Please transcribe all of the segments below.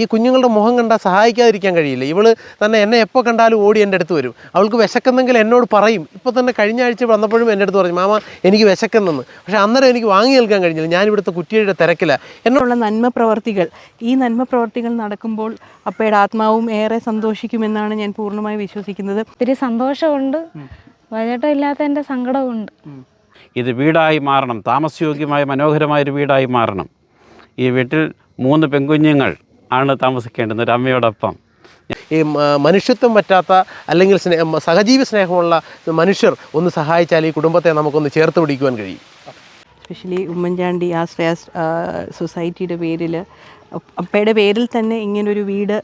ഈ കുഞ്ഞുങ്ങളുടെ മുഖം കണ്ടാൽ സഹായിക്കാതിരിക്കാൻ കഴിയില്ല. ഇവൾ തന്നെ എന്നെ എപ്പോൾ കണ്ടാലും ഓടി എന്റെ അടുത്ത് വരും. അവൾക്ക് വിശക്കുന്നെങ്കിൽ എന്നോട് പറയും. ഇപ്പോൾ തന്നെ കഴിഞ്ഞ ആഴ്ച വന്നപ്പോഴും എന്റെ അടുത്ത് പറഞ്ഞു മാമ എനിക്ക് വിശക്കുന്നെന്ന്. പക്ഷേ അന്നേരം എനിക്ക് വാങ്ങി നൽകാൻ കഴിഞ്ഞില്ല. ഞാനിവിടുത്തെ കുറ്റിയുടെ തിരക്കില്ല എന്നുള്ള നന്മ പ്രവർത്തികൾ ഈ നന്മ പ്രവർത്തികൾ നടക്കുമ്പോൾ അപ്പയുടെ ആത്മാവും ഏറെ സന്തോഷിക്കുമെന്നാണ് ഞാൻ പൂർണമായി വിശ്വസിക്കുന്നത്. ഒത്തിരി സന്തോഷമുണ്ട്. ഇല്ലാത്ത എന്റെ സങ്കടമുണ്ട് ഇത് വീടായി മാറണം. താമസയോഗ്യമായ മനോഹരമായ ഒരു വീടായി മാറണം. ഈ വീട്ടിൽ മൂന്ന് പെൺകുഞ്ഞുങ്ങൾ ആണ് താമസിക്കേണ്ടത് ഒരു അമ്മയോടൊപ്പം. ഈ മനുഷ്യത്വം പറ്റാത്ത അല്ലെങ്കിൽ സ്നേഹ സഹജീവി സ്നേഹമുള്ള മനുഷ്യർ ഒന്ന് സഹായിച്ചാൽ ഈ കുടുംബത്തെ നമുക്കൊന്ന് ചേർത്ത് പിടിക്കുവാൻ കഴിയും. എസ്പെഷ്യലി ഉമ്മൻചാണ്ടി ആശ്രയ സൊസൈറ്റിയുടെ പേരിൽ അപ്പയുടെ പേരിൽ തന്നെ ഇങ്ങനൊരു വീട്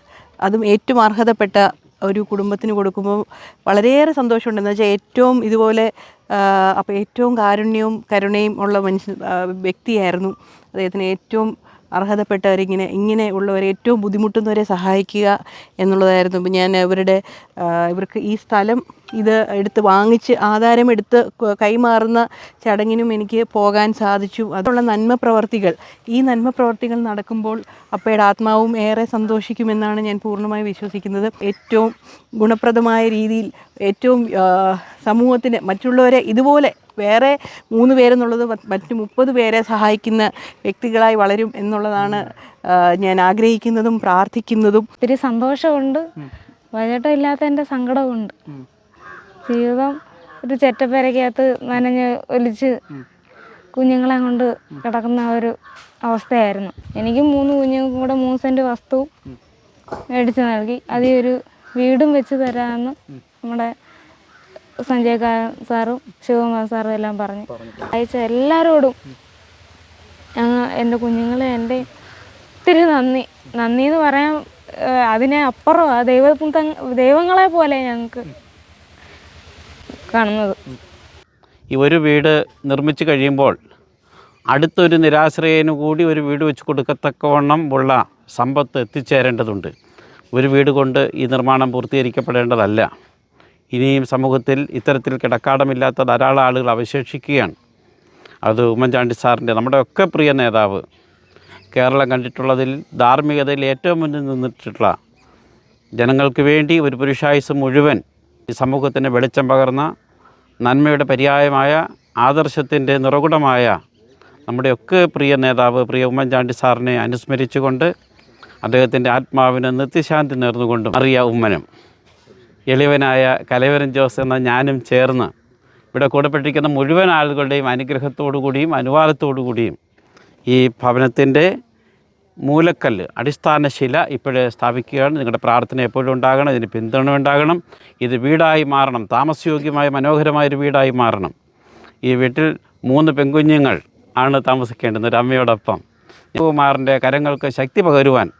അതും ഏറ്റവും അർഹതപ്പെട്ട ഒരു കുടുംബത്തിന് കൊടുക്കുമ്പോൾ വളരെയേറെ സന്തോഷമുണ്ട്. എന്ന് വെച്ചാൽ ഏറ്റവും ഇതുപോലെ അപ്പോൾ ഏറ്റവും കാരുണ്യവും കരുണയും ഉള്ള മനുഷ്യ വ്യക്തിയായിരുന്നു അദ്ദേഹത്തിന് ഏറ്റവും അർഹതപ്പെട്ടവരിങ്ങനെ ഇങ്ങനെ ഉള്ളവരെ ഏറ്റവും ബുദ്ധിമുട്ടുന്നവരെ സഹായിക്കുക എന്നുള്ളതായിരുന്നു. ഇപ്പം ഞാൻ ഇവരുടെ ഇവർക്ക് ഈ സ്ഥലം ഇത് എടുത്ത് വാങ്ങിച്ച് ആധാരം എടുത്ത് കൈമാറുന്ന ചടങ്ങിനും എനിക്ക് പോകാൻ സാധിച്ചു. അതുള്ള നന്മ പ്രവർത്തികൾ ഈ നന്മ പ്രവർത്തികൾ നടക്കുമ്പോൾ അപ്പയുടെ ആത്മാവും ഏറെ സന്തോഷിക്കുമെന്നാണ് ഞാൻ പൂർണമായി വിശ്വസിക്കുന്നത്. ഏറ്റവും ഗുണപ്രദമായ രീതിയിൽ ഏറ്റവും സമൂഹത്തിന് മറ്റുള്ളവരെ ഇതുപോലെ വേറെ മൂന്ന് പേരെന്നുള്ളത് മറ്റ് മുപ്പത് പേരെ സഹായിക്കുന്ന വ്യക്തികളായി വളരും എന്നുള്ളതാണ് ഞാൻ ആഗ്രഹിക്കുന്നതും പ്രാർത്ഥിക്കുന്നതും. ഒത്തിരി സന്തോഷമുണ്ട്. വഴട്ടം ഇല്ലാത്ത എന്റെ സങ്കടമുണ്ട് ജീവിതം ഒരു ചെറ്റപ്പേരക്കകത്ത് നനഞ്ഞ് ഒലിച്ച് കുഞ്ഞുങ്ങളെ കൊണ്ട് കിടക്കുന്ന ഒരു അവസ്ഥയായിരുന്നു. എനിക്ക് മൂന്ന് കുഞ്ഞുങ്ങൾക്കും കൂടെ മൂന്ന് സെന്റ് വസ്തു മേടിച്ച് നൽകി. അതിൽ ഒരു വീടും വെച്ച് തരാമെന്ന് നമ്മുടെ സഞ്ജയ് സാറും ശിവകുമാർ സാറും എല്ലാം പറഞ്ഞു. അയച്ച എല്ലാവരോടും ഞങ്ങൾ എന്റെ കുഞ്ഞുങ്ങളെ എന്റെ ഒത്തിരി നന്ദി. നന്ദി എന്ന് പറയാൻ അതിനെ അപ്പുറം ആ ദൈവ ദൈവങ്ങളെ പോലെ ഞങ്ങൾക്ക് കാണുന്നത്. ഈ ഒരു വീട് നിർമ്മിച്ചു കഴിയുമ്പോൾ അടുത്തൊരു നിരാശ്രയന് കൂടി ഒരു വീട് വെച്ച് കൊടുക്കത്തക്കവണ്ണം ഉള്ള സമ്പത്ത് എത്തിച്ചേരേണ്ടതുണ്ട്. ഒരു വീട് കൊണ്ട് ഈ നിർമ്മാണം പൂർത്തീകരിക്കപ്പെടേണ്ടതല്ല. ഇനിയും സമൂഹത്തിൽ ഇത്തരത്തിൽ കിടക്കാടമില്ലാത്ത ധാരാളം ആളുകൾ അവശേഷിക്കുകയാണ്. അത് ഉമ്മൻചാണ്ടി സാറിന്റെ നമ്മുടെ ഒക്കെ പ്രിയ നേതാവ് കേരളം കണ്ടിട്ടുള്ളതിൽ ധാർമ്മികതയിൽ ഏറ്റവും മുന്നിൽ നിന്നിട്ടുള്ള ജനങ്ങൾക്ക് വേണ്ടി ഒരു പുരുഷായുസ് മുഴുവൻ ഈ സമൂഹത്തിന് വെളിച്ചം പകർന്ന നന്മയുടെ പര്യായമായ ആദർശത്തിന്റെ നിറകുടമായ നമ്മുടെയൊക്കെ പ്രിയ നേതാവ് പ്രിയ ഉമ്മൻചാണ്ടി സാറിനെ അനുസ്മരിച്ചുകൊണ്ട് അദ്ദേഹത്തിന്റെ ആത്മാവിന് നിത്യശാന്തി നേർന്നുകൊണ്ടും അറിയ ഉമ്മനും. എളിയവനായ കലവരൻ ജോസ് എന്ന ഞാനും ചേർന്ന് ഇവിടെ കൂടപ്പെട്ടിരിക്കുന്ന മുഴുവൻ ആളുകളുടെയും അനുഗ്രഹത്തോടു കൂടിയും അനുവാദത്തോടു കൂടിയും ഈ ഭവനത്തിന്റെ മൂലക്കല്ല് അടിസ്ഥാന ശില ഇപ്പോഴേ സ്ഥാപിക്കുകയാണ്. നിങ്ങളുടെ പ്രാർത്ഥന എപ്പോഴും ഉണ്ടാകണം ഇതിന് പിന്തുണ ഉണ്ടാകണം. ഇത് വീടായി മാറണം താമസയോഗ്യമായ മനോഹരമായൊരു വീടായി മാറണം. ഈ വീട്ടിൽ മൂന്ന് പെൺകുഞ്ഞുങ്ങൾ ആണ് താമസിക്കേണ്ടത് ഒരു അമ്മയോടൊപ്പം. കുമാറിന്റെ കരങ്ങൾക്ക് ശക്തി പകരുവാൻ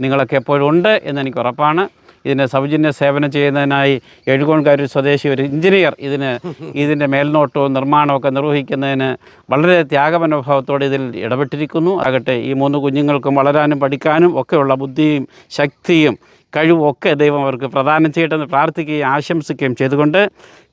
നിങ്ങളൊക്കെ എപ്പോഴും ഉണ്ട് എന്നെനിക്ക് ഉറപ്പാണ്. ഇതിന് സൗജന്യ സേവനം ചെയ്യുന്നതിനായി എഴുകോൺകാരി സ്വദേശി ഒരു എഞ്ചിനീയർ ഇതിന് ഇതിന്റെ മേൽനോട്ടവും നിർമ്മാണവും ഒക്കെ നിർവഹിക്കുന്നതിന് വളരെ ത്യാഗമനോഭാവത്തോടെ ഇതിൽ ഇടപെട്ടിരിക്കുന്നു. ആകട്ടെ ഈ മൂന്ന് കുഞ്ഞുങ്ങൾക്കും വളരാനും പഠിക്കാനും ഒക്കെയുള്ള ബുദ്ധിയും ശക്തിയും കഴിവും ഒക്കെ ദൈവം അവർക്ക് പ്രദാനം ചെയ്യട്ടെന്ന് പ്രാർത്ഥിക്കുകയും ആശംസിക്കുകയും ചെയ്തുകൊണ്ട്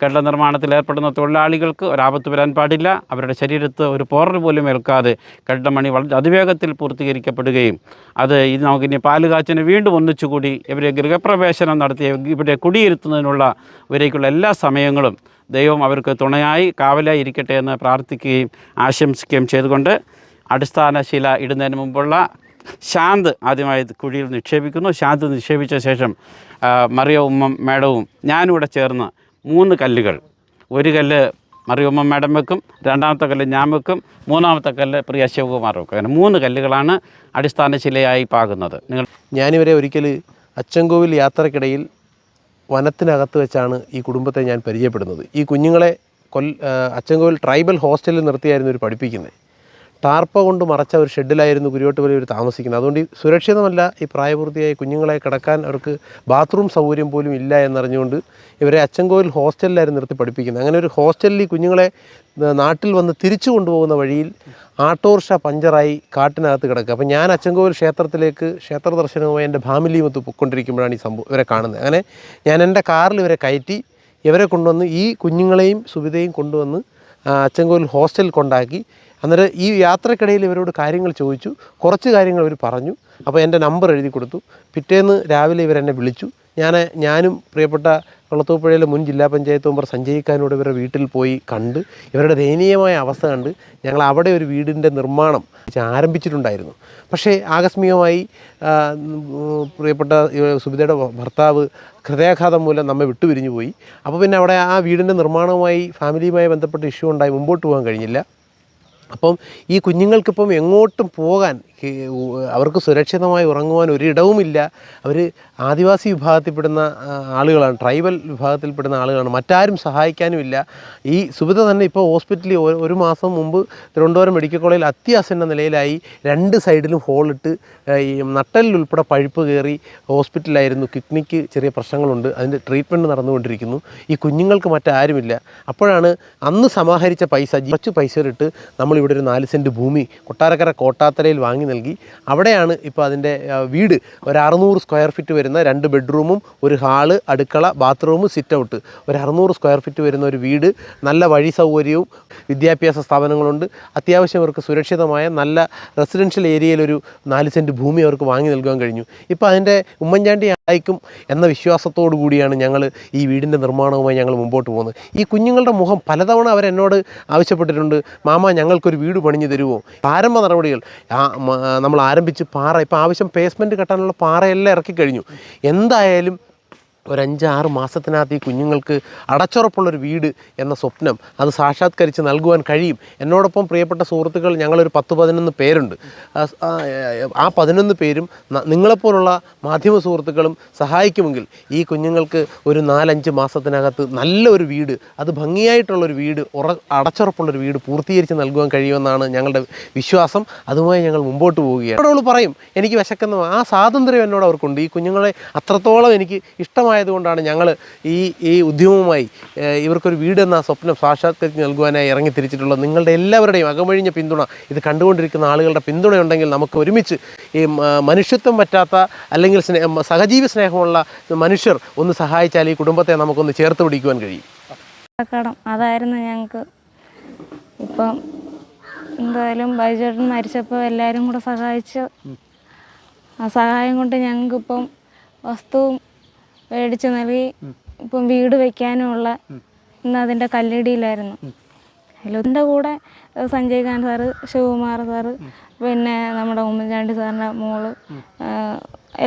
കെട്ടിട നിർമ്മാണത്തിൽ ഏർപ്പെടുന്ന തൊഴിലാളികൾക്ക് ഒരാപത്ത് വരാൻ പാടില്ല. അവരുടെ ശരീരത്ത് ഒരു പോറൽ പോലും ഏൽക്കാതെ കെട്ടിടമണി വളരെ അതിവേഗത്തിൽ പൂർത്തീകരിക്കപ്പെടുകയും അത് ഇത് നമുക്കിനി പാലുകാച്ചിന് വീണ്ടും ഒന്നിച്ചുകൂടി ഇവരെ ഗൃഹപ്രവേശനം നടത്തി ഇവിടെ കുടിയിരുത്തുന്നതിനുള്ള ഇവരേക്കുള്ള എല്ലാ സമയങ്ങളും ദൈവം അവർക്ക് തുണയായി കാവലായി ഇരിക്കട്ടെ എന്ന് പ്രാർത്ഥിക്കുകയും ആശംസിക്കുകയും ചെയ്തുകൊണ്ട് അടിസ്ഥാന ശില ഇടുന്നതിന് മുമ്പുള്ള ശാന്ത് ആദ്യമായി കുഴിയിൽ നിക്ഷേപിക്കുന്നു. ശാന്ത് നിക്ഷേപിച്ച ശേഷം മറിയമ്മ മേഡവും ഞാനും കൂടെ ചേർന്ന് മൂന്ന് കല്ലുകൾ. ഒരു കല്ല് മറിയ ഉമ്മ മേഡം വെക്കും രണ്ടാമത്തെ കല്ല് ഞാൻ വെക്കും മൂന്നാമത്തെ കല്ല് പ്രിയ ശിവകുമാർ വെക്കും. അങ്ങനെ മൂന്ന് കല്ലുകളാണ് അടിസ്ഥാന ശിലയായി പാകുന്നത്. നിങ്ങൾ ഞാനിവരെ ഒരിക്കൽ അച്ചൻകോവിൽ യാത്രക്കിടയിൽ വനത്തിനകത്ത് വെച്ചാണ് ഈ കുടുംബത്തെ ഞാൻ പരിചയപ്പെടുന്നത്. ഈ കുഞ്ഞുങ്ങളെ കൊൽ അച്ചൻകോവിൽ ട്രൈബൽ ഹോസ്റ്റലിൽ നിർത്തിയായിരുന്നു ഒരു പഠിപ്പിക്കുന്നത്. ടാർപ്പ കൊണ്ട് മറച്ച ഒരു ഷെഡിലായിരുന്നു കുരുവട്ടുപുര ഇവർ താമസിക്കുന്നത്. അതുകൊണ്ട് സുരക്ഷിതമല്ല ഈ പ്രായപൂർത്തിയായ കുഞ്ഞുങ്ങളെ കിടക്കാൻ അവർക്ക് ബാത്റൂം സൗകര്യം പോലും ഇല്ല എന്നറിഞ്ഞുകൊണ്ട് ഇവരെ അച്ചൻകോവിൽ ഹോസ്റ്റലിലായിരുന്നു നിർത്തി പഠിപ്പിക്കുന്നത്. അങ്ങനെ ഒരു ഹോസ്റ്റലിൽ ഈ കുഞ്ഞുങ്ങളെ നാട്ടിൽ വന്ന് തിരിച്ചു കൊണ്ടുപോകുന്ന വഴിയിൽ ആട്ടോറിക്ഷ പഞ്ചറായി കാട്ടിനകത്ത് കിടക്കുക. അപ്പോൾ ഞാൻ അച്ചൻകോവിൽ ക്ഷേത്രത്തിലേക്ക് ക്ഷേത്ര ദർശനവുമായി എന്റെ ഫാമിലിയുമൊത്ത് പൊയ്ക്കൊണ്ടിരിക്കുമ്പോഴാണ് ഈ സംഭവം ഇവരെ കാണുന്നത്. അങ്ങനെ ഞാൻ എന്റെ കാറിൽ ഇവരെ കയറ്റി ഇവരെ കൊണ്ടുവന്ന് ഈ കുഞ്ഞുങ്ങളെയും സുവിധയും കൊണ്ടുവന്ന് അച്ചൻകോവിൽ ഹോസ്റ്റലിൽ കൊണ്ടാക്കി അന്നേരം ഈ യാത്രക്കിടയിൽ ഇവരോട് കാര്യങ്ങൾ ചോദിച്ചു. കുറച്ച് കാര്യങ്ങൾ അവർ പറഞ്ഞു. അപ്പോൾ എന്റെ നമ്പർ എഴുതി കൊടുത്തു. പിറ്റേന്ന് രാവിലെ ഇവരെന്നെ വിളിച്ചു. ഞാൻ ഞാനും പ്രിയപ്പെട്ട കൊളത്തൂപ്പുഴയിലെ മുൻ ജില്ലാ പഞ്ചായത്ത് മെമ്പർ സഞ്ജയിക്കാനോട് ഇവരുടെ വീട്ടിൽ പോയി കണ്ട് ഇവരുടെ ദയനീയമായ അവസ്ഥ കണ്ട് ഞങ്ങൾ അവിടെ ഒരു വീടിന്റെ നിർമ്മാണം ആരംഭിച്ചിട്ടുണ്ടായിരുന്നു. പക്ഷേ ആകസ്മികമായി പ്രിയപ്പെട്ട സുബിതയുടെ ഭർത്താവ് ഹൃദയാഘാതം മൂലം നമ്മെ വിട്ടുപിരിഞ്ഞു പോയി അപ്പോൾ പിന്നെ അവിടെ ആ വീടിന്റെ നിർമ്മാണവുമായി ഫാമിലിയുമായി ബന്ധപ്പെട്ട ഇഷ്യൂ ഉണ്ടായി. മുമ്പോട്ട് പോകാൻ കഴിഞ്ഞില്ല. അപ്പം ഈ കുഞ്ഞുങ്ങൾക്കിപ്പം എങ്ങോട്ടും പോകാൻ അവർക്ക് സുരക്ഷിതമായി ഉറങ്ങുവാൻ ഒരിടവുമില്ല. അവർ ആദിവാസി വിഭാഗത്തിൽപ്പെടുന്ന ആളുകളാണ് ട്രൈബൽ വിഭാഗത്തിൽപ്പെടുന്ന ആളുകളാണ്. മറ്റാരും സഹായിക്കാനുമില്ല. ഈ സുബിത തന്നെ ഇപ്പോൾ ഹോസ്പിറ്റലിൽ ഒരു- മാസം മുമ്പ് തിരുവനന്തപുരം മെഡിക്കൽ കോളേജിൽ അത്യാസന്ന നിലയിലായി രണ്ട് സൈഡിലും ഹോളിട്ട് ഈ നട്ടലിൽ ഉൾപ്പെടെ പഴുപ്പ് കയറി ഹോസ്പിറ്റലിലായിരുന്നു. കിഡ്നിക്ക് ചെറിയ പ്രശ്നങ്ങളുണ്ട്. അതിന്റെ ട്രീറ്റ്മെന്റ് നടന്നുകൊണ്ടിരിക്കുന്നു. ഈ കുഞ്ഞുങ്ങൾക്ക് മറ്റാരുമില്ല. അപ്പോഴാണ് അന്ന് സമാഹരിച്ച പൈസ കുറച്ച് പൈസയിലിട്ട് നമ്മളിവിടെ ഒരു നാല് സെന്റ് ഭൂമി കൊട്ടാരക്കര കോട്ടാത്തലയിൽ വാങ്ങി നൽകി. അവിടെയാണ് ഇപ്പോൾ അതിന്റെ വീട്. ഒരു അറുന്നൂറ് സ്ക്വയർ ഫീറ്റ് വരുന്ന രണ്ട് ബെഡ്റൂമും ഒരു ഹാൾ അടുക്കള ബാത്റൂം സിറ്റ് ഔട്ട്. ഒരു അറുന്നൂറ് സ്ക്വയർ ഫീറ്റ് വരുന്ന ഒരു വീട് നല്ല വഴി സൗകര്യവും വിദ്യാഭ്യാസ സ്ഥാപനങ്ങളുണ്ട്. അത്യാവശ്യം അവർക്ക് സുരക്ഷിതമായ നല്ല റെസിഡൻഷ്യൽ ഏരിയയിലൊരു നാല് സെന്റ് ഭൂമി അവർക്ക് വാങ്ങി നൽകാൻ കഴിഞ്ഞു. ഇപ്പോൾ അതിന്റെ ഉമ്മൻചാണ്ടി ആയിക്കും എന്ന വിശ്വാസത്തോടു കൂടിയാണ് ഞങ്ങൾ ഈ വീടിന്റെ നിർമ്മാണവുമായി ഞങ്ങൾ മുമ്പോട്ട് പോകുന്നത്. ഈ കുഞ്ഞുങ്ങളുടെ മുഖം പലതവണ അവരെന്നോട് ആവശ്യപ്പെട്ടിട്ടുണ്ട് മാമ ഞങ്ങൾക്കൊരു വീട് പണിഞ്ഞു തരുമോ പ്രാരംഭ നടപടികൾ. നമ്മൾ ആരംഭിച്ച് പാറ ഇപ്പോൾ ആവശ്യം പേസ്മെന്റ് കെട്ടാനുള്ള പാറയെല്ലാം ഇറക്കി കഴിഞ്ഞു. എന്തായാലും ഒരു അഞ്ചാറ് മാസത്തിനകത്ത് ഈ കുഞ്ഞുങ്ങൾക്ക് അടച്ചുറപ്പുള്ളൊരു വീട് എന്ന സ്വപ്നം അത് സാക്ഷാത്കരിച്ച് നൽകുവാൻ കഴിയും. എന്നോടൊപ്പം പ്രിയപ്പെട്ട സുഹൃത്തുക്കൾ ഞങ്ങളൊരു പത്ത് പതിനൊന്ന് പേരുണ്ട്. ആ പതിനൊന്ന് പേരും നിങ്ങളെപ്പോലുള്ള മാധ്യമ സുഹൃത്തുക്കളും സഹായിക്കുമെങ്കിൽ ഈ കുഞ്ഞുങ്ങൾക്ക് ഒരു നാലഞ്ച് മാസത്തിനകത്ത് നല്ലൊരു വീട് അത് ഭംഗിയായിട്ടുള്ളൊരു വീട് ഉറ അടച്ചുറപ്പുള്ളൊരു വീട് പൂർത്തീകരിച്ച് നൽകുവാൻ കഴിയുമെന്നാണ് ഞങ്ങളുടെ വിശ്വാസം. അതുമായി ഞങ്ങൾ മുമ്പോട്ട് പോവുകയാണ്. അവൾ പറയും എനിക്ക് വിശക്കുന്ന ആ സ്വാതന്ത്ര്യം എന്നോട് അവർക്കുണ്ട്. ഈ കുഞ്ഞുങ്ങളെ അത്രത്തോളം എനിക്ക് ഇഷ്ടമായതുകൊണ്ടാണ് ഞങ്ങൾ ഈ ഈ ഉദ്യമവുമായി ഇവർക്കൊരു വീട് എന്ന സ്വപ്നം സാക്ഷാത്കരിച്ച് നൽകുവാനായി ഇറങ്ങി തിരിച്ചിട്ടുള്ളത്. നിങ്ങളുടെ എല്ലാവരുടെയും അകമഴിഞ്ഞ പിന്തുണ ഇത് കണ്ടുകൊണ്ടിരിക്കുന്ന ആളുകളുടെ പിന്തുണയുണ്ടെങ്കിൽ നമുക്ക് ഒരുമിച്ച് ഈ മനുഷ്യത്വം പറ്റാത്ത അല്ലെങ്കിൽ സ്നേഹ സഹജീവി സ്നേഹമുള്ള മനുഷ്യർ ഒന്ന് സഹായിച്ചാൽ ഈ കുടുംബത്തെ നമുക്കൊന്ന് ചേർത്ത് പിടിക്കുവാൻ കഴിയും. അതായിരുന്നു ഞങ്ങൾക്ക് ഇപ്പം എന്തായാലും ബൈജേട്ടൻ മരിച്ചപ്പോൾ എല്ലാവരും കൂടെ സഹായിച്ച് ആ സഹായം കൊണ്ട് ഞങ്ങൾക്കിപ്പം വസ്തുവും മേടിച്ച് നൽകി ഇപ്പം വീട് വെക്കാനുമുള്ള ഇന്ന് അതിന്റെ കല്ലിടിയിലായിരുന്നു. അതിലൊന്നിന്റെ കൂടെ ഏഹ്, സഞ്ജയ് ഖാൻ സാറ് ശിവകുമാർ സാറ് പിന്നെ നമ്മുടെ ഉമ്മൻചാണ്ടി സാറിന്റെ മോൾ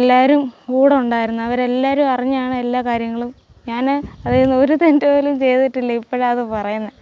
എല്ലാവരും കൂടെ ഉണ്ടായിരുന്നു. അവരെല്ലാവരും അറിഞ്ഞാണ് എല്ലാ കാര്യങ്ങളും. ഞാൻ അതിൽ നിന്ന് ഒരു തെറ്റ് പോലും ചെയ്തിട്ടില്ല. ഇപ്പോഴാണ് അത് പറയുന്നത്.